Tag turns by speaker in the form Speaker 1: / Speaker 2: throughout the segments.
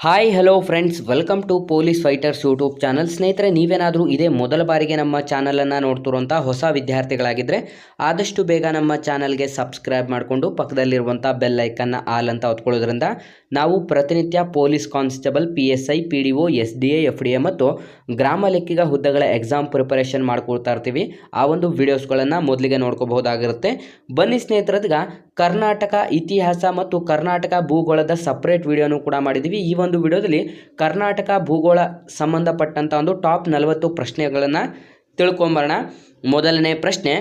Speaker 1: Hi hello friends welcome to police fighters YouTube channel ಸ್ನೇಹಿತರೆ, ನೀವೇನಾದರೂ ಇದೇ ಮೊದಲ ಬಾರಿಗೆ ನಮ್ಮ ಚಾನಲನ್ನು ನೋಡ್ತಿರುವಂಥ ಹೊಸ ವಿದ್ಯಾರ್ಥಿಗಳಾಗಿದ್ದರೆ ಆದಷ್ಟು ಬೇಗ ನಮ್ಮ ಚಾನಲ್ಗೆ ಸಬ್ಸ್ಕ್ರೈಬ್ ಮಾಡಿಕೊಂಡು ಪಕ್ಕದಲ್ಲಿರುವಂಥ ಬೆಲ್ ಐಕನ್ನ ಆಲ್ ಅಂತ ಹೊತ್ಕೊಳ್ಳೋದ್ರಿಂದ ನಾವು ಪ್ರತಿನಿತ್ಯ police constable P S I P D O S D A F D A ಮತ್ತು ಗ್ರಾಮ ಲೆಕ್ಕಿಗ ಹುದ್ದೆಗಳ ಎಕ್ಸಾಮ್ ಪ್ರಿಪರೇಷನ್ ಮಾಡ್ಕೊಳ್ತಾ ಇರ್ತೀವಿ. ಆ ಒಂದು ವಿಡಿಯೋಸ್ಗಳನ್ನು ಮೊದಲಿಗೆ ನೋಡ್ಕೋಬಹುದಾಗಿರುತ್ತೆ. ಬನ್ನಿ ಸ್ನೇಹಿತರದ್ಗ ಕರ್ನಾಟಕ ಇತಿಹಾಸ ಮತ್ತು ಕರ್ನಾಟಕ ಭೂಗೋಳದ ಸಪ್ರೇಟ್ ವಿಡಿಯೋನು ಕೂಡ ಮಾಡಿದ್ದೀವಿ ಈ ಒಂದು ವಿಡಿಯೋದಲ್ಲಿ ಕರ್ನಾಟಕ ಭೂಗೋಳ ಸಂಬಂಧಪಟ್ಟಂಥ ಒಂದು ಟಾಪ್ ನಲವತ್ತು ಪ್ರಶ್ನೆಗಳನ್ನು ತಿಳ್ಕೊಂಬರೋಣ. ಮೊದಲನೇ ಪ್ರಶ್ನೆ,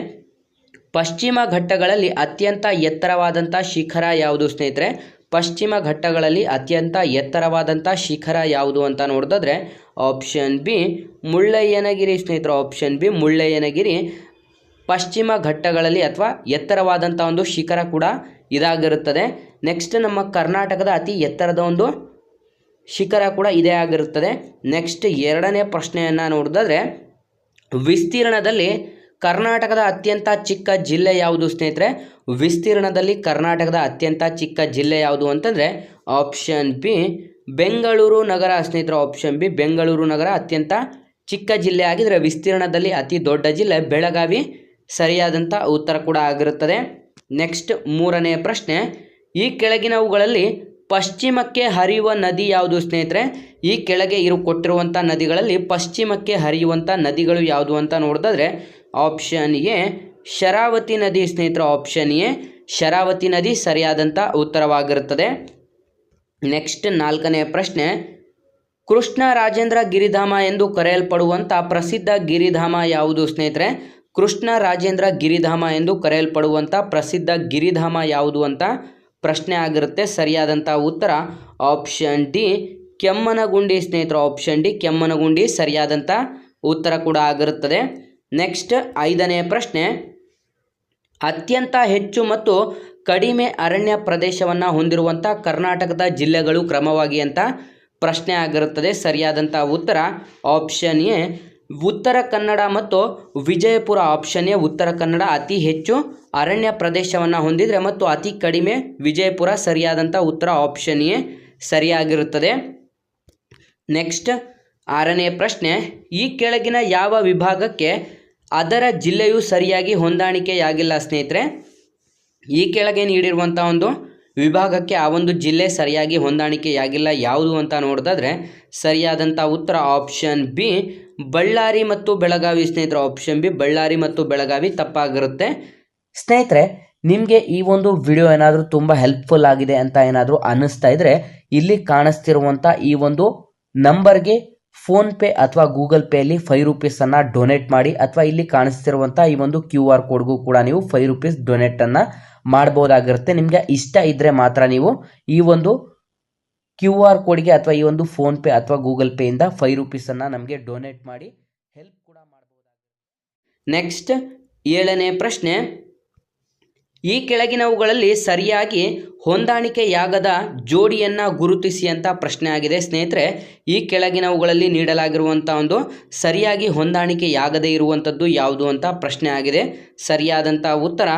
Speaker 1: ಪಶ್ಚಿಮ ಘಟ್ಟಗಳಲ್ಲಿ ಅತ್ಯಂತ ಎತ್ತರವಾದಂಥ ಶಿಖರ ಯಾವುದು ಸ್ನೇಹಿತರೆ? ಪಶ್ಚಿಮ ಘಟ್ಟಗಳಲ್ಲಿ ಅತ್ಯಂತ ಎತ್ತರವಾದಂಥ ಶಿಖರ ಯಾವುದು ಅಂತ ನೋಡಿದ್ರೆ ಆಪ್ಷನ್ ಬಿ ಮುಳ್ಳಯ್ಯನಗಿರಿ ಸ್ನೇಹಿತರು. Option B Mullayanagiri. ಪಶ್ಚಿಮ ಘಟ್ಟಗಳಲ್ಲಿ ಅಥವಾ ಎತ್ತರವಾದಂಥ ಒಂದು ಶಿಖರ ಕೂಡ ಇದಾಗಿರುತ್ತದೆ. ನೆಕ್ಸ್ಟ್ ನಮ್ಮ ಕರ್ನಾಟಕದ ಅತಿ ಎತ್ತರದ ಒಂದು ಶಿಖರ ಕೂಡ ಇದೇ ಆಗಿರುತ್ತದೆ. ನೆಕ್ಸ್ಟ್ ಎರಡನೇ ಪ್ರಶ್ನೆಯನ್ನು ನೋಡಿದ್ರೆ ವಿಸ್ತೀರ್ಣದಲ್ಲಿ ಕರ್ನಾಟಕದ ಅತ್ಯಂತ ಚಿಕ್ಕ ಜಿಲ್ಲೆ ಯಾವುದು ಸ್ನೇಹಿತರೆ? ವಿಸ್ತೀರ್ಣದಲ್ಲಿ ಕರ್ನಾಟಕದ ಅತ್ಯಂತ ಚಿಕ್ಕ ಜಿಲ್ಲೆ ಯಾವುದು ಅಂತಂದರೆ ಆಪ್ಷನ್ ಬಿ ಬೆಂಗಳೂರು ನಗರ ಸ್ನೇಹಿತರೆ ಆಪ್ಷನ್ ಬಿ ಬೆಂಗಳೂರು ನಗರ ಅತ್ಯಂತ ಚಿಕ್ಕ ಜಿಲ್ಲೆ ವಿಸ್ತೀರ್ಣದಲ್ಲಿ ಅತಿ ದೊಡ್ಡ ಜಿಲ್ಲೆ ಬೆಳಗಾವಿ. ಸರಿಯಾದಂಥ ಉತ್ತರ ಕೂಡ ಆಗಿರುತ್ತದೆ. ನೆಕ್ಸ್ಟ್ ಮೂರನೆಯ ಪ್ರಶ್ನೆ, ಈ ಕೆಳಗಿನವುಗಳಲ್ಲಿ ಪಶ್ಚಿಮಕ್ಕೆ ಹರಿಯುವ ನದಿ ಯಾವುದು ಸ್ನೇಹಿತರೆ? ಈ ಕೆಳಗೆ ಇರು ಕೊಟ್ಟಿರುವಂಥ ನದಿಗಳಲ್ಲಿ ಪಶ್ಚಿಮಕ್ಕೆ ಹರಿಯುವಂಥ ನದಿಗಳು ಯಾವುದು ಅಂತ ನೋಡಿದ್ರೆ ಆಪ್ಷನ್ ಎ ಶರಾವತಿ ನದಿ ಸ್ನೇಹಿತರೆ ಆಪ್ಷನ್ ಎ ಶರಾವತಿ ನದಿ ಸರಿಯಾದಂಥ ಉತ್ತರವಾಗಿರುತ್ತದೆ. ನೆಕ್ಸ್ಟ್ ನಾಲ್ಕನೆಯ ಪ್ರಶ್ನೆ, ಕೃಷ್ಣ ರಾಜೇಂದ್ರ ಗಿರಿಧಾಮ ಎಂದು ಕರೆಯಲ್ಪಡುವಂಥ ಪ್ರಸಿದ್ಧ ಗಿರಿಧಾಮ ಯಾವುದು ಸ್ನೇಹಿತರೆ? ಕೃಷ್ಣ ರಾಜೇಂದ್ರ ಗಿರಿಧಾಮ ಎಂದು ಕರೆಯಲ್ಪಡುವಂಥ ಪ್ರಸಿದ್ಧ ಗಿರಿಧಾಮ ಯಾವುದು ಅಂತ ಪ್ರಶ್ನೆ ಆಗಿರುತ್ತೆ. ಸರಿಯಾದಂಥ ಉತ್ತರ ಆಪ್ಷನ್ ಡಿ. ಕೆಮ್ಮನಗುಂಡಿ ಸ್ನೇಹಿತರು, ಆಪ್ಷನ್ ಡಿ, ಕೆಮ್ಮನಗುಂಡಿ ಸರಿಯಾದಂಥ ಉತ್ತರ ಕೂಡ ಆಗಿರುತ್ತದೆ. ನೆಕ್ಸ್ಟ್ ಐದನೇ ಪ್ರಶ್ನೆ, ಅತ್ಯಂತ ಹೆಚ್ಚು ಮತ್ತು ಕಡಿಮೆ ಅರಣ್ಯ ಪ್ರದೇಶವನ್ನು ಹೊಂದಿರುವಂಥ ಕರ್ನಾಟಕದ ಜಿಲ್ಲೆಗಳು ಕ್ರಮವಾಗಿ ಅಂತ ಪ್ರಶ್ನೆ ಆಗಿರುತ್ತದೆ. ಸರಿಯಾದಂಥ ಉತ್ತರ ಆಪ್ಷನ್ ಎ ಉತ್ತರ ಕನ್ನಡ ಮತ್ತು ವಿಜಯಪುರ ಆಪ್ಷನ್ ಎ ಉತ್ತರ ಕನ್ನಡ ಅತಿ ಹೆಚ್ಚು ಅರಣ್ಯ ಪ್ರದೇಶವನ್ನು ಹೊಂದಿದರೆ ಮತ್ತು ಅತಿ ಕಡಿಮೆ ವಿಜಯಪುರ ಸರಿಯಾದಂಥ ಉತ್ತರ ಆಪ್ಷನ್ ಎ ಸರಿಯಾಗಿರುತ್ತದೆ. ನೆಕ್ಸ್ಟ್ ಆರನೇ ಪ್ರಶ್ನೆ, ಈ ಕೆಳಗಿನ ಯಾವ ವಿಭಾಗಕ್ಕೆ ಅದರ ಜಿಲ್ಲೆಯು ಸರಿಯಾಗಿ ಹೊಂದಾಣಿಕೆಯಾಗಿಲ್ಲ ಸ್ನೇಹಿತರೆ? ಈ ಕೆಳಗೆ ನೀಡಿರುವಂಥ ಒಂದು ವಿಭಾಗಕ್ಕೆ ಆ ಒಂದು ಜಿಲ್ಲೆ ಸರಿಯಾಗಿ ಹೊಂದಾಣಿಕೆಯಾಗಿಲ್ಲ ಯಾವುದು ಅಂತ ನೋಡಿದಾದ್ರೆ ಸರಿಯಾದಂಥ ಉತ್ತರ ಆಪ್ಷನ್ ಬಿ, ಬಳ್ಳಾರಿ ಮತ್ತು ಬೆಳಗಾವಿ. ಸ್ನೇಹಿತರ, ಆಪ್ಷನ್ ಬಿ, ಬಳ್ಳಾರಿ ಮತ್ತು ಬೆಳಗಾವಿ ತಪ್ಪಾಗಿರುತ್ತೆ. ಸ್ನೇಹಿತರೆ, ನಿಮಗೆ ಈ ಒಂದು ವಿಡಿಯೋ ಏನಾದರೂ ತುಂಬ ಹೆಲ್ಪ್ಫುಲ್ ಆಗಿದೆ ಅಂತ ಏನಾದರೂ ಅನ್ನಿಸ್ತಾ ಇದ್ರೆ ಇಲ್ಲಿ ಕಾಣಿಸ್ತಿರುವಂಥ ಈ ಒಂದು ನಂಬರ್ಗೆ ಫೋನ್ಪೇ ಅಥವಾ ಗೂಗಲ್ ಪೇಯಲ್ಲಿ ಫೈವ್ ರುಪೀಸನ್ನು ಡೊನೇಟ್ ಮಾಡಿ ಅಥವಾ ಇಲ್ಲಿ ಕಾಣಿಸ್ತಿರುವಂಥ ಈ ಒಂದು ಕ್ಯೂ ಆರ್ ಕೋಡ್ಗೂ ಕೂಡ ನೀವು ಫೈವ್ ರುಪೀಸ್ ಡೊನೇಟನ್ನು ಮಾಡ್ಬೋದಾಗಿರುತ್ತೆ. ನಿಮಗೆ ಇಷ್ಟ ಇದ್ದರೆ ಮಾತ್ರ ನೀವು ಈ ಒಂದು ಕ್ಯೂ ಆರ್ ಕೋಡ್ಗೆ ಅಥವಾ ಈ ಒಂದು ಫೋನ್ಪೇ ಅಥವಾ ಗೂಗಲ್ ಪೇಯಿಂದ ಫೈವ್ ರುಪೀಸನ್ನು ನಮಗೆ ಡೊನೇಟ್ ಮಾಡಿ ಹೆಲ್ಪ್ ಕೂಡ ಮಾಡ್ಬೋದು ನೆಕ್ಸ್ಟ್ ಏಳನೇ ಪ್ರಶ್ನೆ. ಈ ಕೆಳಗಿನವುಗಳಲ್ಲಿ ಸರಿಯಾಗಿ ಹೊಂದಾಣಿಕೆಯಾಗದ ಜೋಡಿಯನ್ನು ಗುರುತಿಸಿ ಅಂತ ಪ್ರಶ್ನೆ ಆಗಿದೆ. ಸ್ನೇಹಿತರೆ, ಈ ಕೆಳಗಿನವುಗಳಲ್ಲಿ ನೀಡಲಾಗಿರುವಂಥ ಒಂದು ಸರಿಯಾಗಿ ಹೊಂದಾಣಿಕೆಯಾಗದೇ ಇರುವಂಥದ್ದು ಯಾವುದು ಅಂತ ಪ್ರಶ್ನೆ ಆಗಿದೆ. ಸರಿಯಾದಂಥ ಉತ್ತರ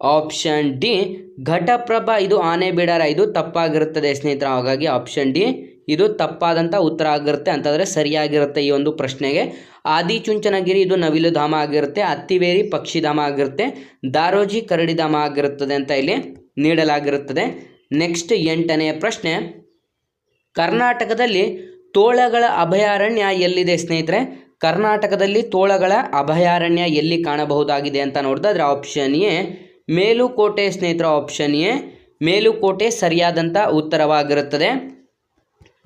Speaker 1: ಆಪ್ಷನ್ ಡಿ ಘಟಪ್ರಭಾ ಇದು ಆನೆ ಬಿಡಾರ, ಇದು ತಪ್ಪಾಗಿರುತ್ತದೆ ಸ್ನೇಹಿತರ. ಹಾಗಾಗಿ ಆಪ್ಷನ್ ಡಿ ಇದು ತಪ್ಪಾದಂಥ ಉತ್ತರ ಆಗಿರುತ್ತೆ. ಅಂತಂದರೆ ಸರಿಯಾಗಿರುತ್ತೆ ಈ ಒಂದು ಪ್ರಶ್ನೆಗೆ. ಆದಿಚುಂಚನಗಿರಿ ಇದು ನವಿಲು ಧಾಮ ಆಗಿರುತ್ತೆ. ಅತ್ತಿವೇರಿ ಪಕ್ಷಿಧಾಮ ಆಗಿರುತ್ತೆ. ದಾರೋಜಿ ಕರಡಿಧಾಮ ಆಗಿರುತ್ತದೆ ಅಂತ ಇಲ್ಲಿ ನೀಡಲಾಗಿರುತ್ತದೆ. ನೆಕ್ಸ್ಟ್ ಎಂಟನೆಯ ಪ್ರಶ್ನೆ. ಕರ್ನಾಟಕದಲ್ಲಿ ತೋಳಗಳ ಅಭಯಾರಣ್ಯ ಎಲ್ಲಿದೆ ಸ್ನೇಹಿತರೆ? ಕರ್ನಾಟಕದಲ್ಲಿ ತೋಳಗಳ ಅಭಯಾರಣ್ಯ ಎಲ್ಲಿ ಕಾಣಬಹುದಾಗಿದೆ ಅಂತ ನೋಡಿದ್ರೆ ಆಪ್ಷನ್ ಎ ಮೇಲುಕೋಟೆ ಸ್ನೇಹಿತರ ಆಪ್ಷನ್ ಎ, ಮೇಲುಕೋಟೆ ಸರಿಯಾದಂಥ ಉತ್ತರವಾಗಿರುತ್ತದೆ.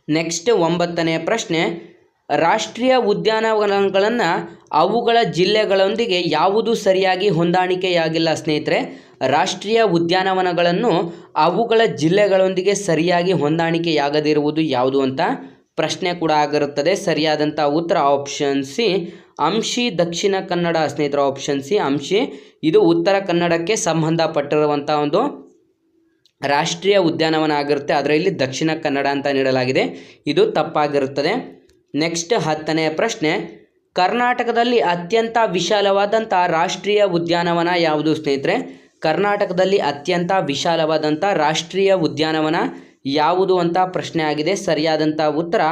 Speaker 1: ನೆಕ್ಸ್ಟ್ ಒಂಬತ್ತನೆಯ ಪ್ರಶ್ನೆ, ರಾಷ್ಟ್ರೀಯ ಉದ್ಯಾನವನಗಳನ್ನು ಅವುಗಳ ಜಿಲ್ಲೆಗಳೊಂದಿಗೆ ಯಾವುದು ಸರಿಯಾಗಿ ಹೊಂದಾಣಿಕೆಯಾಗಿಲ್ಲ ಸ್ನೇಹಿತರೆ? ರಾಷ್ಟ್ರೀಯ ಉದ್ಯಾನವನಗಳನ್ನು ಅವುಗಳ ಜಿಲ್ಲೆಗಳೊಂದಿಗೆ ಸರಿಯಾಗಿ ಹೊಂದಾಣಿಕೆಯಾಗದಿರುವುದು ಯಾವುದು ಅಂತ? ಪ್ರಶ್ನೆ ಕೂಡ ಆಗಿರುತ್ತದೆ. ಸರಿಯಾದಂಥ ಉತ್ತರ ಆಪ್ಷನ್ ಸಿ ಅಂಶಿ ದಕ್ಷಿಣ ಕನ್ನಡ ಸ್ನೇಹಿತರ ಆಪ್ಷನ್ ಸಿ ಅಂಶಿ. ಇದು ಉತ್ತರ ಕನ್ನಡಕ್ಕೆ ಸಂಬಂಧಪಟ್ಟಿರುವಂಥ ಒಂದು ರಾಷ್ಟ್ರೀಯ ಉದ್ಯಾನವನ ಆಗಿರುತ್ತೆ ಅದರಲ್ಲಿ ದಕ್ಷಿಣ ಕನ್ನಡ ಅಂತ ನೀಡಲಾಗಿದೆ. ಇದು ತಪ್ಪಾಗಿರುತ್ತದೆ. ನೆಕ್ಸ್ಟ್ ಹತ್ತನೆಯ ಪ್ರಶ್ನೆ, ಕರ್ನಾಟಕದಲ್ಲಿ ಅತ್ಯಂತ ವಿಶಾಲವಾದಂಥ ರಾಷ್ಟ್ರೀಯ ಉದ್ಯಾನವನ ಯಾವುದು ಸ್ನೇಹಿತರೆ? ಕರ್ನಾಟಕದಲ್ಲಿ ಅತ್ಯಂತ ವಿಶಾಲವಾದಂಥ ರಾಷ್ಟ್ರೀಯ ಉದ್ಯಾನವನ ಯಾವುದು ಅಂತ ಪ್ರಶ್ನೆ ಆಗಿದೆ. ಸರಿಯಾದಂಥ ಉತ್ತರ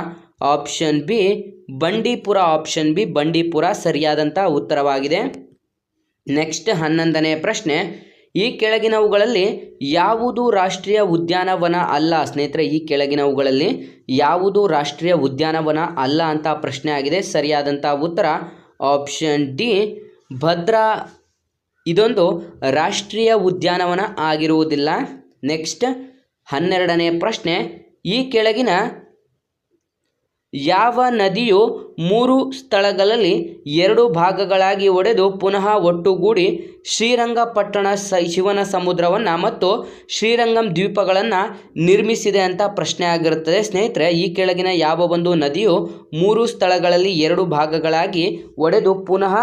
Speaker 1: option B Bandipur option B Bandipur ಸರಿಯಾದಂಥ ಉತ್ತರವಾಗಿದೆ. ನೆಕ್ಸ್ಟ್ ಹನ್ನೊಂದನೇ ಪ್ರಶ್ನೆ, ಈ ಕೆಳಗಿನವುಗಳಲ್ಲಿ ಯಾವುದು ರಾಷ್ಟ್ರೀಯ ಉದ್ಯಾನವನ ಅಲ್ಲ? ಸ್ನೇಹಿತರೆ, ಈ ಕೆಳಗಿನವುಗಳಲ್ಲಿ ಯಾವುದು ರಾಷ್ಟ್ರೀಯ ಉದ್ಯಾನವನ ಅಲ್ಲ ಅಂತ ಪ್ರಶ್ನೆ ಆಗಿದೆ. ಸರಿಯಾದಂಥ ಉತ್ತರ ಆಪ್ಷನ್ ಡಿ ಭದ್ರಾ, ಇದೊಂದು ರಾಷ್ಟ್ರೀಯ ಉದ್ಯಾನವನ ಆಗಿರುವುದಿಲ್ಲ. ನೆಕ್ಸ್ಟ್ ಹನ್ನೆರಡನೇ ಪ್ರಶ್ನೆ, ಈ ಕೆಳಗಿನ ಯಾವ ನದಿಯು ಮೂರು ಸ್ಥಳಗಳಲ್ಲಿ ಎರಡು ಭಾಗಗಳಾಗಿ ಒಡೆದು ಪುನಃ ಒಟ್ಟುಗೂಡಿ ಶ್ರೀರಂಗಪಟ್ಟಣ ಸ, ಶಿವನ ಸಮುದ್ರವನ್ನು ಮತ್ತು ಶ್ರೀರಂಗಂ ದ್ವೀಪಗಳನ್ನು ನಿರ್ಮಿಸಿದೆ ಅಂತ ಪ್ರಶ್ನೆ ಆಗಿರುತ್ತದೆ. ಸ್ನೇಹಿತರೆ, ಈ ಕೆಳಗಿನ ಯಾವ ಒಂದು ನದಿಯು ಮೂರು ಸ್ಥಳಗಳಲ್ಲಿ ಎರಡು ಭಾಗಗಳಾಗಿ ಒಡೆದು ಪುನಃ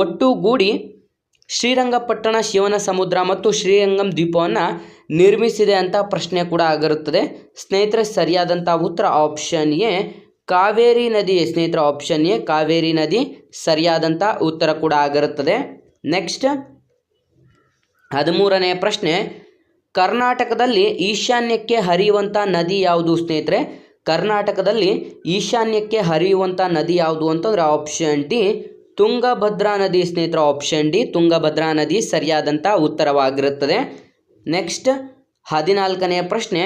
Speaker 1: ಒಟ್ಟುಗೂಡಿ ಶ್ರೀರಂಗಪಟ್ಟಣ ಶಿವನ ಸಮುದ್ರ ಮತ್ತು ಶ್ರೀರಂಗಂ ದ್ವೀಪವನ್ನು ನಿರ್ಮಿಸಿದೆ ಅಂತ ಪ್ರಶ್ನೆ ಕೂಡ ಆಗಿರುತ್ತದೆ. ಸ್ನೇಹಿತರೆ ಸರಿಯಾದಂಥ ಉತ್ತರ ಆಪ್ಷನ್ ಎ, ಕಾವೇರಿ ನದಿ. ಸ್ನೇಹಿತರ ಆಪ್ಷನ್ ಎ, ಕಾವೇರಿ ನದಿ. ಸರಿಯಾದಂಥ ಉತ್ತರ ಕೂಡ ಆಗಿರುತ್ತದೆ. ನೆಕ್ಸ್ಟ್ ಹದಿಮೂರನೇ ಪ್ರಶ್ನೆ, ಕರ್ನಾಟಕದಲ್ಲಿ ಈಶಾನ್ಯಕ್ಕೆ ಹರಿಯುವಂಥ ನದಿ ಯಾವುದು ಸ್ನೇಹಿತರೆ? ಕರ್ನಾಟಕದಲ್ಲಿ ಈಶಾನ್ಯಕ್ಕೆ ಹರಿಯುವಂಥ ನದಿ ಯಾವುದು ಅಂತಂದರೆ ಆಪ್ಷನ್ ಡಿ ತುಂಗಭದ್ರಾ ನದಿ ಸ್ನೇಹಿತರ ಆಪ್ಷನ್ ಡಿ ತುಂಗಭದ್ರಾ ನದಿ ಸರಿಯಾದಂಥ ಉತ್ತರವಾಗಿರುತ್ತದೆ. ನೆಕ್ಸ್ಟ್ ಹದಿನಾಲ್ಕನೆಯ ಪ್ರಶ್ನೆ.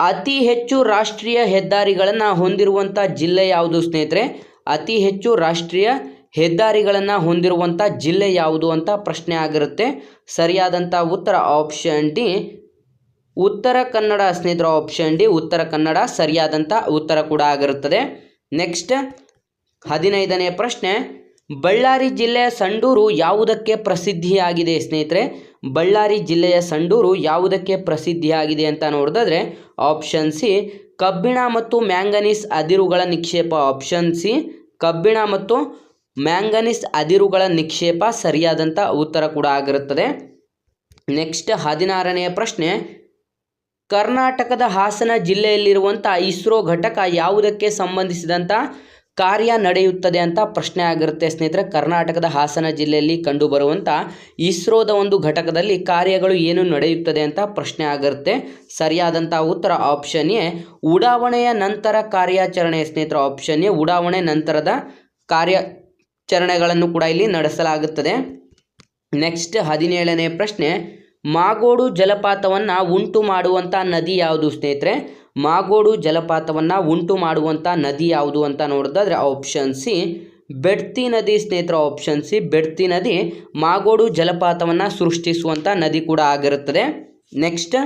Speaker 1: ಅತಿ ಹೆಚ್ಚು ರಾಷ್ಟ್ರೀಯ ಹೆದ್ದಾರಿಗಳನ್ನು ಹೊಂದಿರುವಂಥ ಜಿಲ್ಲೆ ಯಾವುದು ಸ್ನೇಹಿತರೆ? ಅತಿ ಹೆಚ್ಚು ರಾಷ್ಟ್ರೀಯ ಹೆದ್ದಾರಿಗಳನ್ನು ಹೊಂದಿರುವಂಥ ಜಿಲ್ಲೆ ಯಾವುದು ಅಂತ ಪ್ರಶ್ನೆ ಆಗಿರುತ್ತೆ. ಸರಿಯಾದಂಥ ಉತ್ತರ ಆಪ್ಷನ್ ಡಿ ಉತ್ತರ ಕನ್ನಡ ಸ್ನೇಹಿತರ ಆಪ್ಷನ್ ಡಿ ಉತ್ತರ ಕನ್ನಡ ಸರಿಯಾದಂಥ ಉತ್ತರ ಕೂಡ ಆಗಿರುತ್ತದೆ. ನೆಕ್ಸ್ಟ್ ಹದಿನೈದನೇ ಪ್ರಶ್ನೆ, ಬಳ್ಳಾರಿ ಜಿಲ್ಲೆಯ ಸಂಡೂರು ಯಾವುದಕ್ಕೆ ಪ್ರಸಿದ್ಧಿಯಾಗಿದೆ ಸ್ನೇಹಿತರೆ? ಬಳ್ಳಾರಿ ಜಿಲ್ಲೆಯ ಸಂಡೂರು ಯಾವುದಕ್ಕೆ ಪ್ರಸಿದ್ಧಿಯಾಗಿದೆ ಅಂತ ನೋಡಿದ್ರೆ ಆಪ್ಷನ್ ಸಿ ಕಬ್ಬಿಣ ಮತ್ತು ಮ್ಯಾಂಗನೀಸ್ ಅದಿರುಗಳ ನಿಕ್ಷೇಪ. ಆಪ್ಷನ್ ಸಿ ಕಬ್ಬಿಣ ಮತ್ತು ಮ್ಯಾಂಗನೀಸ್ ಅದಿರುಗಳ ನಿಕ್ಷೇಪ ಸರಿಯಾದಂಥ ಉತ್ತರ ಕೂಡ ಆಗಿರುತ್ತದೆ. ನೆಕ್ಸ್ಟ್ ಹದಿನಾರನೆಯ ಪ್ರಶ್ನೆ, ಕರ್ನಾಟಕದ ಹಾಸನ ಜಿಲ್ಲೆಯಲ್ಲಿರುವಂಥ ಇಸ್ರೋ ಘಟಕ ಯಾವುದಕ್ಕೆ ಸಂಬಂಧಿಸಿದಂಥ ಕಾರ್ಯ ನಡೆಯುತ್ತದೆ ಅಂತ ಪ್ರಶ್ನೆ ಆಗಿರುತ್ತೆ ಸ್ನೇಹಿತರೆ. ಕರ್ನಾಟಕದ ಹಾಸನ ಜಿಲ್ಲೆಯಲ್ಲಿ ಕಂಡುಬರುವಂಥ ಇಸ್ರೋದ ಒಂದು ಘಟಕದಲ್ಲಿ ಕಾರ್ಯಗಳು ಏನು ನಡೆಯುತ್ತದೆ ಅಂತ ಪ್ರಶ್ನೆ ಆಗಿರುತ್ತೆ. ಸರಿಯಾದಂಥ ಉತ್ತರ ಆಪ್ಷನ್ ಎ, ಉಡಾವಣೆಯ ನಂತರ ಕಾರ್ಯಾಚರಣೆ ಸ್ನೇಹಿತರ. ಆಪ್ಷನ್ ಎ, ಉಡಾವಣೆ ನಂತರದ ಕಾರ್ಯಾಚರಣೆಗಳನ್ನು ಕೂಡ ಇಲ್ಲಿ ನಡೆಸಲಾಗುತ್ತದೆ. ನೆಕ್ಸ್ಟ್ ಹದಿನೇಳನೇ ಪ್ರಶ್ನೆ, ಮಾಗೋಡು ಜಲಪಾತವನ್ನು ಉಂಟು ಮಾಡುವಂಥ ನದಿ ಯಾವುದು ಸ್ನೇಹಿತರೆ? ಮಾಗೋಡು ಜಲಪಾತವನ್ನು ಉಂಟು ಮಾಡುವಂಥ ನದಿ ಯಾವುದು ಅಂತ ನೋಡೋದಾದ್ರೆ ಆಪ್ಷನ್ ಸಿ ಬೆಡ್ತಿ ನದಿ ಸ್ನೇಹಿತರ ಆಪ್ಷನ್ ಸಿ ಬೆಡ್ತಿ ನದಿ. ಮಾಗೋಡು ಜಲಪಾತವನ್ನು ಸೃಷ್ಟಿಸುವಂಥ ನದಿ ಕೂಡ ಆಗಿರುತ್ತದೆ. ನೆಕ್ಸ್ಟ್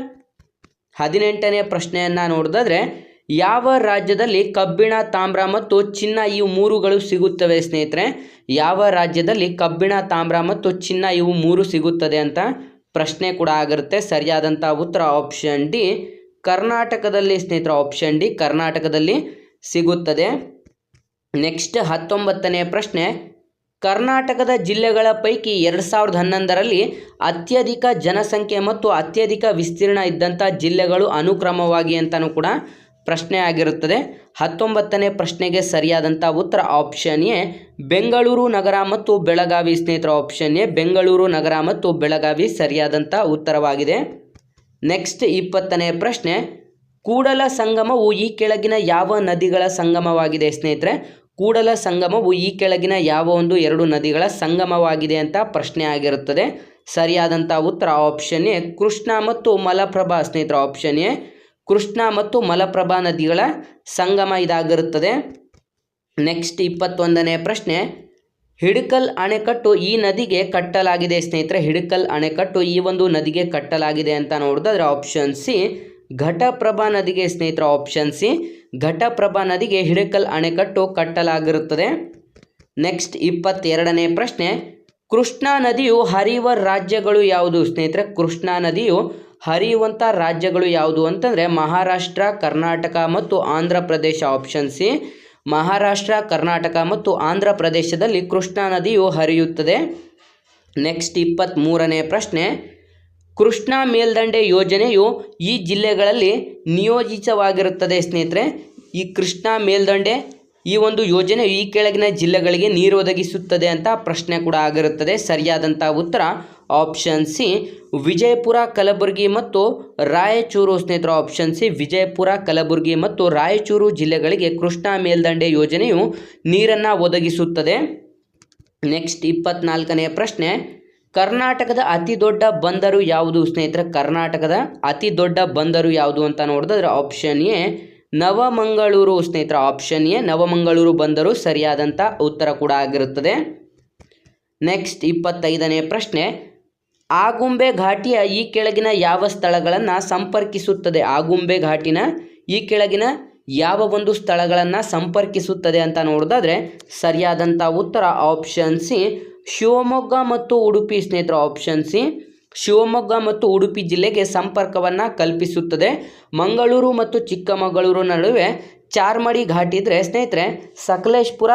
Speaker 1: ಹದಿನೆಂಟನೇ ಪ್ರಶ್ನೆಯನ್ನು ನೋಡೋದಾದ್ರೆ, ಯಾವ ರಾಜ್ಯದಲ್ಲಿ ಕಬ್ಬಿಣ, ತಾಮ್ರ ಮತ್ತು ಚಿನ್ನ ಇವು ಮೂರುಗಳು ಸಿಗುತ್ತವೆ ಸ್ನೇಹಿತರೆ? ಯಾವ ರಾಜ್ಯದಲ್ಲಿ ಕಬ್ಬಿಣ, ತಾಮ್ರ ಮತ್ತು ಚಿನ್ನ ಇವು ಮೂರು ಸಿಗುತ್ತದೆ ಅಂತ ಪ್ರಶ್ನೆ ಕೂಡ ಆಗಿರುತ್ತೆ. ಸರಿಯಾದಂಥ ಉತ್ತರ ಆಪ್ಷನ್ ಡಿ ಕರ್ನಾಟಕದಲ್ಲಿ ಸ್ನೇಹಿತರ ಆಪ್ಷನ್ ಡಿ ಕರ್ನಾಟಕದಲ್ಲಿ ಸಿಗುತ್ತದೆ. ನೆಕ್ಸ್ಟ್ ಹತ್ತೊಂಬತ್ತನೇ ಪ್ರಶ್ನೆ, ಕರ್ನಾಟಕದ ಜಿಲ್ಲೆಗಳ ಪೈಕಿ ಎರಡು ಸಾವಿರದ ಹನ್ನೊಂದರಲ್ಲಿ ಅತ್ಯಧಿಕ ಜನಸಂಖ್ಯೆ ಮತ್ತು ಅತ್ಯಧಿಕ ವಿಸ್ತೀರ್ಣ ಇದ್ದಂಥ ಜಿಲ್ಲೆಗಳು ಅನುಕ್ರಮವಾಗಿ ಅಂತಲೂ ಕೂಡ ಪ್ರಶ್ನೆ ಆಗಿರುತ್ತದೆ. ಹತ್ತೊಂಬತ್ತನೇ ಪ್ರಶ್ನೆಗೆ ಸರಿಯಾದಂಥ ಉತ್ತರ ಆಪ್ಷನ್ ಎ, ಬೆಂಗಳೂರು ನಗರ ಮತ್ತು ಬೆಳಗಾವಿ. ಸ್ನೇಹಿತರ ಆಪ್ಷನ್ ಎ, ಬೆಂಗಳೂರು ನಗರ ಮತ್ತು ಬೆಳಗಾವಿ ಸರಿಯಾದಂಥ ಉತ್ತರವಾಗಿದೆ. ನೆಕ್ಸ್ಟ್ ಇಪ್ಪತ್ತನೇ ಪ್ರಶ್ನೆ, ಕೂಡಲ ಸಂಗಮವು ಈ ಕೆಳಗಿನ ಯಾವ ನದಿಗಳ ಸಂಗಮವಾಗಿದೆ? ಸ್ನೇಹಿತರೆ, ಕೂಡಲ ಸಂಗಮವು ಈ ಕೆಳಗಿನ ಯಾವ ಒಂದು ಎರಡು ನದಿಗಳ ಸಂಗಮವಾಗಿದೆ ಅಂತ ಪ್ರಶ್ನೆ ಆಗಿರುತ್ತದೆ. ಸರಿಯಾದಂಥ ಉತ್ತರ ಆಪ್ಷನ್ ಎ, ಕೃಷ್ಣ ಮತ್ತು ಮಲಪ್ರಭಾ ಸ್ನೇಹಿತರ ಆಪ್ಷನ್ ಎ, ಕೃಷ್ಣ ಮತ್ತು ಮಲಪ್ರಭಾ ನದಿಗಳ ಸಂಗಮ ಇದಾಗಿರುತ್ತದೆ. ನೆಕ್ಸ್ಟ್ ಇಪ್ಪತ್ತೊಂದನೇ ಪ್ರಶ್ನೆ ಹಿಡಕಲ್ ಅಣೆಕಟ್ಟು ಈ ನದಿಗೆ ಕಟ್ಟಲಾಗಿದೆ. ಸ್ನೇಹಿತರೆ, ಹಿಡಕಲ್ ಅಣೆಕಟ್ಟು ಈ ಒಂದು ನದಿಗೆ ಕಟ್ಟಲಾಗಿದೆ ಅಂತ ನೋಡಿದ್ರೆ ಆಪ್ಷನ್ ಸಿ ಘಟಪ್ರಭಾ ನದಿಗೆ ಸ್ನೇಹಿತರ ಆಪ್ಷನ್ ಸಿ ಘಟಪ್ರಭಾ ನದಿಗೆ ಹಿಡಕಲ್ ಅಣೆಕಟ್ಟು ಕಟ್ಟಲಾಗಿರುತ್ತದೆ. ನೆಕ್ಸ್ಟ್ ಇಪ್ಪತ್ತೆರಡನೇ ಪ್ರಶ್ನೆ, ಕೃಷ್ಣಾ ನದಿಯು ಹರಿಯುವ ರಾಜ್ಯಗಳು ಯಾವುದು? ಸ್ನೇಹಿತರೆ, ಕೃಷ್ಣಾ ನದಿಯು ಹರಿಯುವಂಥ ರಾಜ್ಯಗಳು ಯಾವುದು ಅಂತಂದರೆ ಮಹಾರಾಷ್ಟ್ರ, ಕರ್ನಾಟಕ ಮತ್ತು ಆಂಧ್ರ ಪ್ರದೇಶ. ಆಪ್ಷನ್ ಸಿ ಮಹಾರಾಷ್ಟ್ರ, ಕರ್ನಾಟಕ ಮತ್ತು ಆಂಧ್ರ ಪ್ರದೇಶದಲ್ಲಿ ಕೃಷ್ಣಾ ನದಿಯು ಹರಿಯುತ್ತದೆ. ನೆಕ್ಸ್ಟ್ ಇಪ್ಪತ್ತ್ಮೂರನೇ ಪ್ರಶ್ನೆ. ಕೃಷ್ಣಾ ಮೇಲ್ದಂಡೆ ಯೋಜನೆಯು ಈ ಜಿಲ್ಲೆಗಳಲ್ಲಿ ನಿಯೋಜಿತವಾಗಿರುತ್ತದೆ ಸ್ನೇಹಿತರೆ. ಈ ಕೃಷ್ಣಾ ಮೇಲ್ದಂಡೆ ಈ ಒಂದು ಯೋಜನೆ ಈ ಕೆಳಗಿನ ಜಿಲ್ಲೆಗಳಿಗೆ ನೀರು ಒದಗಿಸುತ್ತದೆ ಅಂತ ಪ್ರಶ್ನೆ ಕೂಡ ಆಗಿರುತ್ತದೆ. ಸರಿಯಾದಂಥ ಉತ್ತರ ಆಪ್ಷನ್ ಸಿ ವಿಜಯಪುರ, ಕಲಬುರಗಿ ಮತ್ತು ರಾಯಚೂರು ಸ್ನೇಹಿತರ. ಆಪ್ಷನ್ ಸಿ ವಿಜಯಪುರ, ಕಲಬುರಗಿ ಮತ್ತು ರಾಯಚೂರು ಜಿಲ್ಲೆಗಳಿಗೆ ಕೃಷ್ಣಾ ಮೇಲ್ದಂಡೆ ಯೋಜನೆಯು ನೀರನ್ನು ಒದಗಿಸುತ್ತದೆ. ನೆಕ್ಸ್ಟ್ ಇಪ್ಪತ್ನಾಲ್ಕನೆಯ ಪ್ರಶ್ನೆ, ಕರ್ನಾಟಕದ ಅತಿ ದೊಡ್ಡ ಬಂದರು ಯಾವುದು ಸ್ನೇಹಿತರೆ? ಕರ್ನಾಟಕದ ಅತಿ ದೊಡ್ಡ ಬಂದರು ಯಾವುದು ಅಂತ ನೋಡಿದ್ರೆ ಆಪ್ಷನ್ ಎ, ನವಮಂಗಳೂರು ಸ್ನೇಹಿತರ. ಆಪ್ಷನ್ ಎ, ನವಮಂಗಳೂರು ಬಂದರು ಸರಿಯಾದಂಥ ಉತ್ತರ ಕೂಡ ಆಗಿರುತ್ತದೆ. ನೆಕ್ಸ್ಟ್ ಇಪ್ಪತ್ತೈದನೇ ಪ್ರಶ್ನೆ ಆಗುಂಬೆ ಘಾಟಿಯ ಈ ಕೆಳಗಿನ ಯಾವ ಸ್ಥಳಗಳನ್ನು ಸಂಪರ್ಕಿಸುತ್ತದೆ? ಆಗುಂಬೆ ಘಾಟಿನ ಈ ಕೆಳಗಿನ ಯಾವ ಒಂದು ಸ್ಥಳಗಳನ್ನು ಸಂಪರ್ಕಿಸುತ್ತದೆ ಅಂತ ನೋಡೋದಾದರೆ ಸರಿಯಾದಂಥ ಉತ್ತರ ಆಪ್ಷನ್ ಸಿ, ಶಿವಮೊಗ್ಗ ಮತ್ತು ಉಡುಪಿ ಸ್ನೇಹಿತರ. ಆಪ್ಷನ್ ಸಿ, ಶಿವಮೊಗ್ಗ ಮತ್ತು ಉಡುಪಿ ಜಿಲ್ಲೆಗೆ ಸಂಪರ್ಕವನ್ನು ಕಲ್ಪಿಸುತ್ತದೆ. ಮಂಗಳೂರು ಮತ್ತು ಚಿಕ್ಕಮಗಳೂರು ನಡುವೆ ಚಾರ್ಮಡಿ ಘಾಟಿದ್ರೆ ಸ್ನೇಹಿತರೆ, ಸಕಲೇಶ್ಪುರ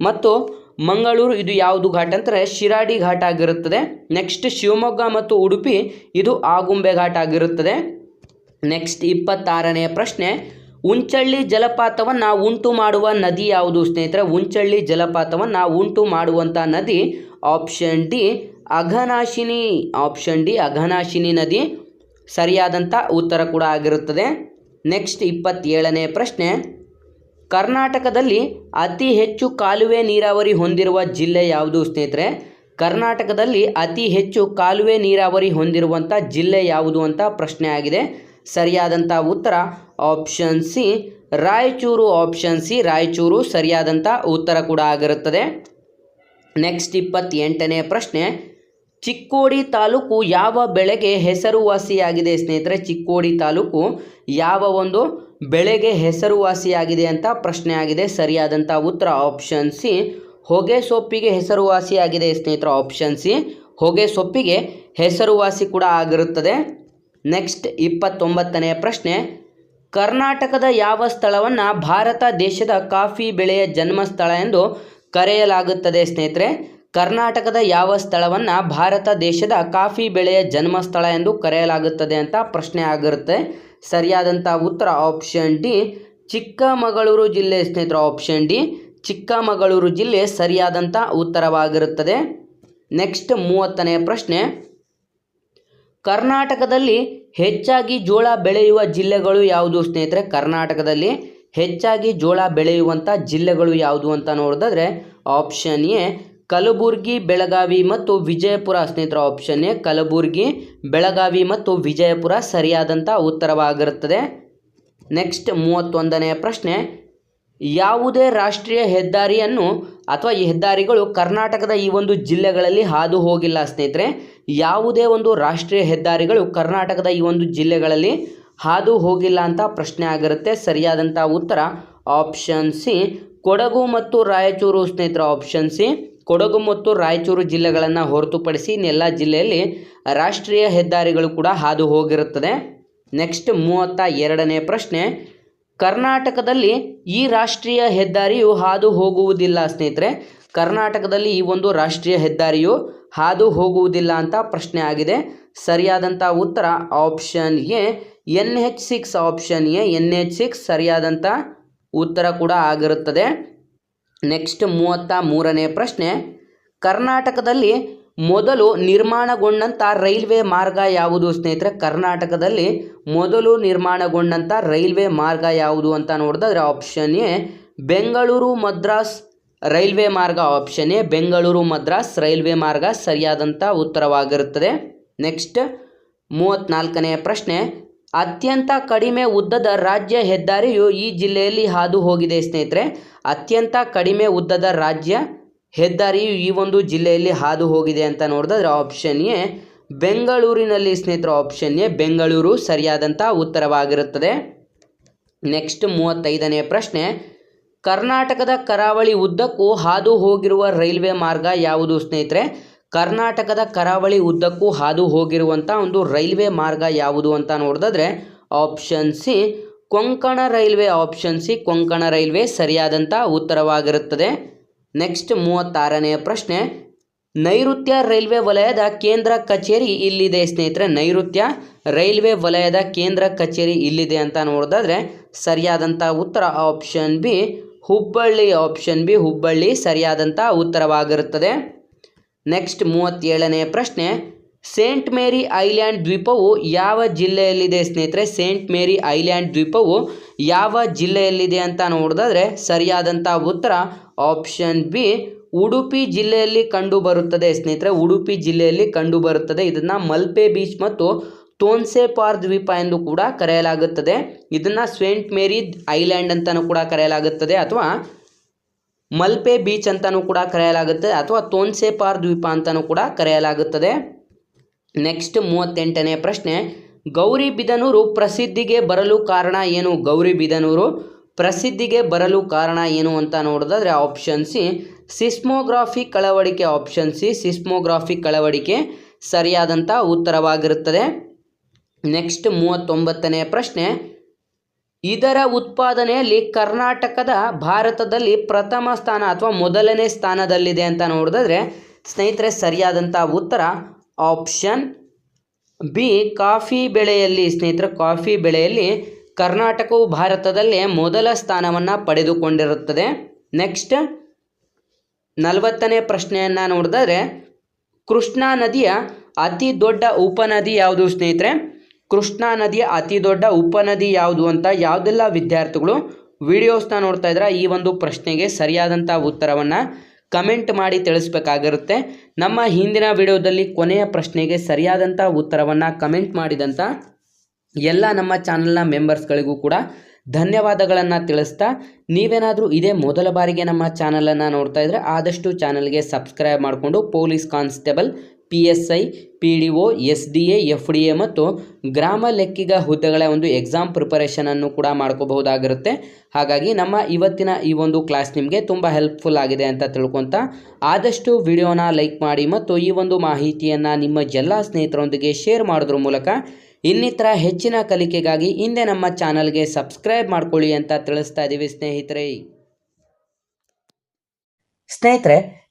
Speaker 1: ಮತ್ತು ಮಂಗಳೂರು ಇದು ಯಾವುದು ಘಾಟ್ ಅಂದರೆ ಶಿರಾಡಿ ಘಾಟ್ ಆಗಿರುತ್ತದೆ. ನೆಕ್ಸ್ಟ್ ಶಿವಮೊಗ್ಗ ಮತ್ತು ಉಡುಪಿ ಇದು ಆಗುಂಬೆ ಘಾಟ್ ಆಗಿರುತ್ತದೆ. ನೆಕ್ಸ್ಟ್ ಇಪ್ಪತ್ತಾರನೇ ಪ್ರಶ್ನೆ ಉಂಚಳ್ಳಿ ಜಲಪಾತವನ್ನು ಉಂಟು ಮಾಡುವ ನದಿ ಯಾವುದು? ಸ್ನೇಹಿತರೆ ಉಂಚಳ್ಳಿ ಜಲಪಾತವನ್ನು ಉಂಟು ಮಾಡುವಂಥ ನದಿ option D Aghanashini. Option D Aghanashini ನದಿ. ಸರಿಯಾದಂಥ ಉತ್ತರ ಕೂಡ ಆಗಿರುತ್ತದೆ. ನೆಕ್ಸ್ಟ್ ಇಪ್ಪತ್ತೇಳನೇ ಪ್ರಶ್ನೆ ಕರ್ನಾಟಕದಲ್ಲಿ ಅತಿ ಹೆಚ್ಚು ಕಾಲುವೆ ನೀರಾವರಿ ಹೊಂದಿರುವ ಜಿಲ್ಲೆ ಯಾವುದು ಸ್ನೇಹಿತರೆ? ಕರ್ನಾಟಕದಲ್ಲಿ ಅತಿ ಹೆಚ್ಚು ಕಾಲುವೆ ನೀರಾವರಿ ಹೊಂದಿರುವಂಥ ಜಿಲ್ಲೆ ಯಾವುದು ಅಂತ ಪ್ರಶ್ನೆ ಆಗಿದೆ. ಸರಿಯಾದಂಥ ಉತ್ತರ option C. Raichur option C. Raichur ಸರಿಯಾದಂಥ ಉತ್ತರ ಕೂಡ ಆಗಿರುತ್ತದೆ. ನೆಕ್ಸ್ಟ್ ಇಪ್ಪತ್ತೆಂಟನೇ ಪ್ರಶ್ನೆ. ಚಿಕ್ಕೋಡಿ ತಾಲೂಕು ಯಾವ ಬೆಳೆಗೆ ಹೆಸರುವಾಸಿಯಾಗಿದೆ ಸ್ನೇಹಿತರೆ? ಚಿಕ್ಕೋಡಿ ತಾಲೂಕು ಯಾವ ಒಂದು ಬೆಳೆಗೆ ಹೆಸರುವಾಸಿಯಾಗಿದೆ ಅಂತ ಪ್ರಶ್ನೆ ಆಗಿದೆ ಸರಿಯಾದಂಥ ಉತ್ತರ ಆಪ್ಷನ್ ಸಿ. ಹೊಗೆ ಸೊಪ್ಪಿಗೆ ಹೆಸರುವಾಸಿಯಾಗಿದೆ ಸ್ನೇಹಿತರ ಆಪ್ಷನ್ ಸಿ. ಹೊಗೆ ಸೊಪ್ಪಿಗೆ ಹೆಸರುವಾಸಿ ಕೂಡ ಆಗಿರುತ್ತದೆ. ನೆಕ್ಸ್ಟ್ ಇಪ್ಪತ್ತೊಂಬತ್ತನೆಯ ಪ್ರಶ್ನೆ. ಕರ್ನಾಟಕದ ಯಾವ ಸ್ಥಳವನ್ನು ಭಾರತ ದೇಶದ ಕಾಫಿ ಬೆಳೆಯ ಜನ್ಮಸ್ಥಳ ಎಂದು ಕರೆಯಲಾಗುತ್ತದೆ ಸ್ನೇಹಿತರೆ? ಕರ್ನಾಟಕದ ಯಾವ ಸ್ಥಳವನ್ನು ಭಾರತ ದೇಶದ ಕಾಫಿ ಬೆಳೆಯ ಜನ್ಮಸ್ಥಳ ಎಂದು ಕರೆಯಲಾಗುತ್ತದೆ ಅಂತ ಪ್ರಶ್ನೆ ಆಗಿರುತ್ತೆ. ಸರಿಯಾದಂಥ ಉತ್ತರ ಆಪ್ಷನ್ ಡಿ, ಚಿಕ್ಕಮಗಳೂರು ಜಿಲ್ಲೆ ಸ್ನೇಹಿತರೆ ಆಪ್ಷನ್ ಡಿ, ಚಿಕ್ಕಮಗಳೂರು ಜಿಲ್ಲೆ ಸರಿಯಾದಂಥ ಉತ್ತರವಾಗಿರುತ್ತದೆ. ನೆಕ್ಸ್ಟ್ ಮೂವತ್ತನೇ ಪ್ರಶ್ನೆ. ಕರ್ನಾಟಕದಲ್ಲಿ ಹೆಚ್ಚಾಗಿ ಜೋಳ ಬೆಳೆಯುವ ಜಿಲ್ಲೆಗಳು ಯಾವುದು ಸ್ನೇಹಿತರೆ? ಕರ್ನಾಟಕದಲ್ಲಿ ಹೆಚ್ಚಾಗಿ ಜೋಳ ಬೆಳೆಯುವಂಥ ಜಿಲ್ಲೆಗಳು ಯಾವುದು ಅಂತ ನೋಡಿದ್ರೆ ಆಪ್ಷನ್ ಎ ಕಲಬುರ್ಗಿ, ಬೆಳಗಾವಿ ಮತ್ತು ವಿಜಯಪುರ ಸ್ನೇಹಿತರ ಆಪ್ಷನ್ ಎ ಕಲಬುರ್ಗಿ, ಬೆಳಗಾವಿ ಮತ್ತು ವಿಜಯಪುರ ಸರಿಯಾದಂಥ ಉತ್ತರವಾಗಿರುತ್ತದೆ. ನೆಕ್ಸ್ಟ್ ಮೂವತ್ತೊಂದನೆಯ ಪ್ರಶ್ನೆ, ಯಾವುದೇ ರಾಷ್ಟ್ರೀಯ ಹೆದ್ದಾರಿಯನ್ನು ಅಥವಾ ಹೆದ್ದಾರಿಗಳು ಕರ್ನಾಟಕದ ಈ ಒಂದು ಜಿಲ್ಲೆಗಳಲ್ಲಿ ಹಾದು ಹೋಗಿಲ್ಲ ಸ್ನೇಹಿತರೆ, ಯಾವುದೇ ಒಂದು ರಾಷ್ಟ್ರೀಯ ಹೆದ್ದಾರಿಗಳು ಕರ್ನಾಟಕದ ಈ ಒಂದು ಜಿಲ್ಲೆಗಳಲ್ಲಿ ಹಾದು ಹೋಗಿಲ್ಲ ಅಂತ ಪ್ರಶ್ನೆ ಆಗಿರುತ್ತೆ. ಸರಿಯಾದಂಥ ಉತ್ತರ ಆಪ್ಷನ್ ಸಿ, ಕೊಡಗು ಮತ್ತು ರಾಯಚೂರು ಸ್ನೇಹಿತರ ಆಪ್ಷನ್ ಸಿ. ಕೊಡಗು ಮತ್ತು ರಾಯಚೂರು ಜಿಲ್ಲೆಗಳನ್ನು ಹೊರತುಪಡಿಸಿ ಇನ್ನೆಲ್ಲ ಜಿಲ್ಲೆಯಲ್ಲಿ ರಾಷ್ಟ್ರೀಯ ಹೆದ್ದಾರಿಗಳು ಕೂಡ ಹಾದು ಹೋಗಿರುತ್ತದೆ. ನೆಕ್ಸ್ಟ್ ಮೂವತ್ತ ಎರಡನೇ ಪ್ರಶ್ನೆ, ಕರ್ನಾಟಕದಲ್ಲಿ ಈ ರಾಷ್ಟ್ರೀಯ ಹೆದ್ದಾರಿಯು ಹಾದು ಹೋಗುವುದಿಲ್ಲ ಸ್ನೇಹಿತರೆ. ಕರ್ನಾಟಕದಲ್ಲಿ ಈ ಒಂದು ರಾಷ್ಟ್ರೀಯ ಹೆದ್ದಾರಿಯು ಹಾದು ಹೋಗುವುದಿಲ್ಲ ಅಂತ ಪ್ರಶ್ನೆ ಆಗಿದೆ. ಸರಿಯಾದಂಥ ಉತ್ತರ option A, N H six option A, N H six ಸರಿಯಾದಂಥ ಉತ್ತರ ಕೂಡ ಆಗಿರುತ್ತದೆ. ನೆಕ್ಸ್ಟ್ ಮೂವತ್ತ ಮೂರನೇ ಪ್ರಶ್ನೆ, ಕರ್ನಾಟಕದಲ್ಲಿ ಮೊದಲು ನಿರ್ಮಾಣಗೊಂಡಂಥ ರೈಲ್ವೆ ಮಾರ್ಗ ಯಾವುದು ಸ್ನೇಹಿತರೆ? ಕರ್ನಾಟಕದಲ್ಲಿ ಮೊದಲು ನಿರ್ಮಾಣಗೊಂಡಂಥ ರೈಲ್ವೆ ಮಾರ್ಗ ಯಾವುದು ಅಂತ ನೋಡಿದ್ರೆ option A Bengaluru Madras railway ಮಾರ್ಗ. Option A Bengaluru Madras railway ಮಾರ್ಗ. ಸರಿಯಾದಂಥ ಉತ್ತರವಾಗಿರುತ್ತದೆ. ನೆಕ್ಸ್ಟ್ ಮೂವತ್ತ್ನಾಲ್ಕನೆಯ ಪ್ರಶ್ನೆ ಅತ್ಯಂತ ಕಡಿಮೆ ಉದ್ದದ ರಾಜ್ಯ ಹೆದ್ದಾರಿಯು ಈ ಜಿಲ್ಲೆಯಲ್ಲಿ ಹಾದು ಹೋಗಿದೆ ಸ್ನೇಹಿತರೆ. ಅತ್ಯಂತ ಕಡಿಮೆ ಉದ್ದದ ರಾಜ್ಯ ಹೆದ್ದಾರಿಯು ಈ ಒಂದು ಜಿಲ್ಲೆಯಲ್ಲಿ ಹಾದು ಹೋಗಿದೆ ಅಂತ ನೋಡಿದ್ರೆ ಆಪ್ಷನ್ ಎ ಬೆಂಗಳೂರಿನಲ್ಲಿ, ಸ್ನೇಹಿತರೆ. ಆಪ್ಷನ್ ಎ ಬೆಂಗಳೂರು, ಸರಿಯಾದಂಥ ಉತ್ತರವಾಗಿರುತ್ತದೆ. ನೆಕ್ಸ್ಟ್ ಮೂವತ್ತೈದನೇ ಪ್ರಶ್ನೆ, ಕರ್ನಾಟಕದ ಕರಾವಳಿ ಉದ್ದಕ್ಕೂ ಹಾದು ಹೋಗಿರುವ ರೈಲ್ವೆ ಮಾರ್ಗ ಯಾವುದು, ಸ್ನೇಹಿತರೆ? ಕರ್ನಾಟಕದ ಕರಾವಳಿ ಉದ್ದಕ್ಕೂ ಹಾದು ಹೋಗಿರುವಂಥ ಒಂದು ರೈಲ್ವೆ ಮಾರ್ಗ ಯಾವುದು ಅಂತ ನೋಡಿದ್ರೆ option C Konkan railway option C Konkan railway ಸರಿಯಾದಂಥ ಉತ್ತರವಾಗಿರುತ್ತದೆ. ನೆಕ್ಸ್ಟ್ ಮೂವತ್ತಾರನೆಯ ಪ್ರಶ್ನೆ, ನೈಋತ್ಯ ರೈಲ್ವೆ ವಲಯದ ಕೇಂದ್ರ ಕಚೇರಿ ಇಲ್ಲಿದೆ ಸ್ನೇಹಿತರೆ. ನೈಋತ್ಯ ರೈಲ್ವೆ ವಲಯದ ಕೇಂದ್ರ ಕಚೇರಿ ಇಲ್ಲಿದೆ ಅಂತ ನೋಡಿದ್ರೆ ಸರಿಯಾದಂಥ ಉತ್ತರ option B Hubballi option B Hubballi ಸರಿಯಾದಂಥ ಉತ್ತರವಾಗಿರುತ್ತದೆ. ನೆಕ್ಸ್ಟ್ ಮೂವತ್ತೇಳನೇ ಪ್ರಶ್ನೆ, ಸೇಂಟ್ ಮೇರಿ ಐಲ್ಯಾಂಡ್ ದ್ವೀಪವು ಯಾವ ಜಿಲ್ಲೆಯಲ್ಲಿದೆ ಸ್ನೇಹಿತರೆ? ಸೇಂಟ್ ಮೇರಿ ಐಲ್ಯಾಂಡ್ ದ್ವೀಪವು ಯಾವ ಜಿಲ್ಲೆಯಲ್ಲಿದೆ ಅಂತ ನೋಡಿದ್ರೆ ಸರಿಯಾದಂಥ ಉತ್ತರ ಆಪ್ಷನ್ ಬಿ, ಉಡುಪಿ ಜಿಲ್ಲೆಯಲ್ಲಿ ಕಂಡು ಬರುತ್ತದೆ ಸ್ನೇಹಿತರೆ. ಉಡುಪಿ ಜಿಲ್ಲೆಯಲ್ಲಿ ಕಂಡು ಬರುತ್ತದೆ ಇದನ್ನು ಮಲ್ಪೆ ಬೀಚ್ ಮತ್ತು ತೋನ್ಸೆಪಾರ್ ದ್ವೀಪ ಎಂದು ಕೂಡ ಕರೆಯಲಾಗುತ್ತದೆ. ಇದನ್ನು ಸೇಂಟ್ ಮೇರಿ ಐಲ್ಯಾಂಡ್ ಅಂತಲೂ ಕೂಡ ಕರೆಯಲಾಗುತ್ತದೆ. ಅಥವಾ ಮಲ್ಪೆ ಬೀಚ್ ಅಂತಲೂ ಕೂಡ ಕರೆಯಲಾಗುತ್ತದೆ ಅಥವಾ ತೋನ್ಸೆಪಾರ್ ದ್ವೀಪ ಅಂತಲೂ ಕೂಡ ಕರೆಯಲಾಗುತ್ತದೆ. ನೆಕ್ಸ್ಟ್ ಮೂವತ್ತೆಂಟನೇ ಪ್ರಶ್ನೆ ಗೌರಿಬಿದನೂರು ಪ್ರಸಿದ್ಧಿಗೆ ಬರಲು ಕಾರಣ ಏನು? ಗೌರಿಬಿದನೂರು ಪ್ರಸಿದ್ಧಿಗೆ ಬರಲು ಕಾರಣ ಏನು ಅಂತ ನೋಡಿದ್ರೆ ಆಪ್ಷನ್ ಸಿ ಸಿಸ್ಮೋಗ್ರಾಫಿ ಕಳವಡಿಕೆ ಆಪ್ಷನ್ ಸಿ ಸಿಸ್ಮೋಗ್ರಾಫಿ ಕಳವಡಿಕೆ ಸರಿಯಾದಂಥ ಉತ್ತರವಾಗಿರುತ್ತದೆ. ನೆಕ್ಸ್ಟ್ ಮೂವತ್ತೊಂಬತ್ತನೇ ಪ್ರಶ್ನೆ ಇದರ ಉತ್ಪಾದನೆಯಲ್ಲಿ ಕರ್ನಾಟಕದ ಭಾರತದಲ್ಲಿ ಪ್ರಥಮ ಸ್ಥಾನ ಅಥವಾ ಮೊದಲನೇ ಸ್ಥಾನದಲ್ಲಿದೆ ಅಂತ ನೋಡಿದ್ರೆ ಸ್ನೇಹಿತರೆ ಸರಿಯಾದಂಥ ಉತ್ತರ ಆಪ್ಷನ್ ಬಿ, ಕಾಫಿ ಬೆಳೆಯಲ್ಲಿ. ಸ್ನೇಹಿತರೆ, ಕಾಫಿ ಬೆಳೆಯಲ್ಲಿ ಕರ್ನಾಟಕವು ಭಾರತದಲ್ಲೇ ಮೊದಲ ಸ್ಥಾನವನ್ನು ಪಡೆದುಕೊಂಡಿರುತ್ತದೆ. ನೆಕ್ಸ್ಟ್, ನಲವತ್ತನೇ ಪ್ರಶ್ನೆಯನ್ನು ನೋಡಿದ್ರೆ ಕೃಷ್ಣಾ ನದಿಯ ಅತಿ ದೊಡ್ಡ ಉಪನದಿ ಯಾವುದು ಸ್ನೇಹಿತರೆ? ಕೃಷ್ಣಾ ನದಿಯ ಅತಿ ದೊಡ್ಡ ಉಪನದಿ ಯಾವುದು ಅಂತ ಯಾವುದೆಲ್ಲ ವಿದ್ಯಾರ್ಥಿಗಳು ವಿಡಿಯೋಸ್ನ ನೋಡ್ತಾ ಇದ್ರೆ ಈ ಒಂದು ಪ್ರಶ್ನೆಗೆ ಸರಿಯಾದಂಥ ಉತ್ತರವನ್ನು ಕಮೆಂಟ್ ಮಾಡಿ ತಿಳಿಸ್ಬೇಕಾಗಿರುತ್ತೆ. ನಮ್ಮ ಹಿಂದಿನ ವಿಡಿಯೋದಲ್ಲಿ ಕೊನೆಯ ಪ್ರಶ್ನೆಗೆ ಸರಿಯಾದಂಥ ಉತ್ತರವನ್ನು ಕಮೆಂಟ್ ಮಾಡಿದಂಥ ಎಲ್ಲ ನಮ್ಮ ಚಾನಲ್ನ ಮೆಂಬರ್ಸ್ಗಳಿಗೂ ಕೂಡ ಧನ್ಯವಾದಗಳನ್ನು ತಿಳಿಸ್ತಾ, ನೀವೇನಾದರೂ ಇದೇ ಮೊದಲ ಬಾರಿಗೆ ನಮ್ಮ ಚಾನಲನ್ನು ನೋಡ್ತಾ ಇದ್ದರೆ ಆದಷ್ಟು ಚಾನಲ್ಗೆ ಸಬ್ಸ್ಕ್ರೈಬ್ ಮಾಡಿಕೊಂಡು police constable P S I, P D O, S D A, F D A ಮತ್ತು ಗ್ರಾಮ ಲೆಕ್ಕಿಗ ಹುದ್ದೆಗಳ ಒಂದು ಎಕ್ಸಾಮ್ ಪ್ರಿಪರೇಷನನ್ನು ಕೂಡ ಮಾಡ್ಕೋಬಹುದಾಗಿರುತ್ತೆ. ಹಾಗಾಗಿ ನಮ್ಮ ಇವತ್ತಿನ ಈ ಒಂದು ಕ್ಲಾಸ್ ನಿಮಗೆ ತುಂಬ ಹೆಲ್ಪ್ಫುಲ್ ಆಗಿದೆ ಅಂತ ತಿಳ್ಕೊತ ಆದಷ್ಟು ವಿಡಿಯೋನ ಲೈಕ್ ಮಾಡಿ ಮತ್ತು ಈ ಒಂದು ಮಾಹಿತಿಯನ್ನು ನಿಮ್ಮ ಎಲ್ಲ ಸ್ನೇಹಿತರೊಂದಿಗೆ ಶೇರ್ ಮಾಡೋದ್ರ ಮೂಲಕ ಇನ್ನಿತರ ಹೆಚ್ಚಿನ ಕಲಿಕೆಗಾಗಿ ಹಿಂದೆ ನಮ್ಮ ಚಾನಲ್ಗೆ ಸಬ್ಸ್ಕ್ರೈಬ್ ಮಾಡ್ಕೊಳ್ಳಿ ಅಂತ ತಿಳಿಸ್ತಾ ಇದ್ದೀವಿ ಸ್ನೇಹಿತರೆ. ಸ್ನೇಹಿತರೆ